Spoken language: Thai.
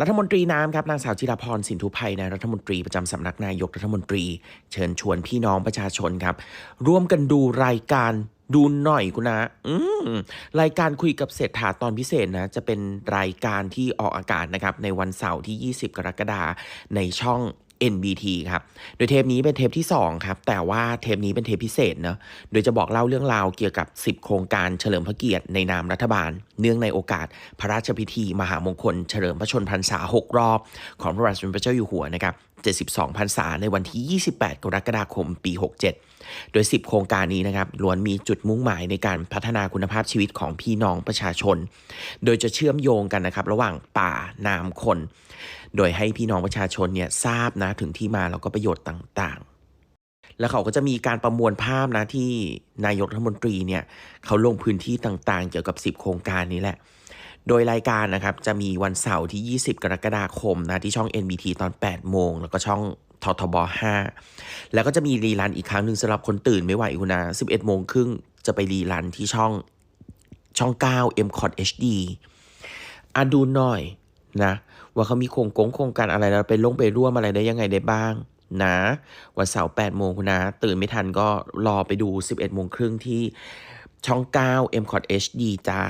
รัฐมนตรีน้ำครับนางสาวจิรพรสินทุไพยนายรัฐมนตรีประจำสำนักนายกรัฐมนตรี เชิญชวนพี่น้องประชาชนครับ ร่วมกันดูรายการดูหน่อยคุณนะอืมรายการคุยกับเศรษฐาตอนพิเศษนะ จะเป็นรายการที่ออกอากาศนะครับ ในวันเสาร์ที่ 20 กรกฎาคมในช่อง NBT ครับ โดยเทปนี้เป็นเทปที่ 2 ครับ แต่ว่าเทปนี้เป็นเทปพิเศษเนะโดยจะบอกเล่าเรื่องราวเกี่ยวกับ 10 โครงการเฉลิมพระเกียรติในนามรัฐบาล เนื่องในโอกาสพระราชพิธี มหามงคล เฉลิมพระชนพรรษา 6 รอบ ของพระบาทสมเด็จพระเจ้าอยู่หัวนะครับ72พรรษาในวันที่ 28 กรกฎาคม ปี 67 โดย 10 โครงการนี้นะครับล้วนมีจุดมุ่งหมายในการพัฒนาคุณภาพชีวิตของพี่น้องประชาชน โดยจะเชื่อมโยงกันนะครับระหว่างป่าน้ำคน โดยให้พี่น้องประชาชนเนี่ยทราบนะถึงที่มาแล้วก็ประโยชน์ต่าง แล้วเขาก็จะมีการประมวลภาพนะที่นายกรัฐมนตรีเนี่ยเขาลงพื้นที่ต่างๆ เกี่ยวกับ 10 โครงการนี้แหละ โดยรายการนะครับจะมีวันเสาร์ที่ 20 กรกฎาคมนะที่ช่อง NBT ตอน 8 โมง แล้วก็ช่องททบ 5 แล้วก็จะมีรีรันอีกครั้งหนึ่งสำหรับคนตื่นไม่ไหวคุณนะ 11 โมงครึ่งจะไปรีรันที่ช่องช่อง 9 m c o t HD อะดูหน่อยนะ ว่าเขามีโครงกงโครงการอะไรแล้วไปลงไปร่วมอะไรได้ยังไงได้บ้าง นะ วันเสาร์8โมงคุณนะ ตื่นไม่ทันก็รอไปดู 11โมงครึ่งที่ช่อง 9 m c o t HD จ้า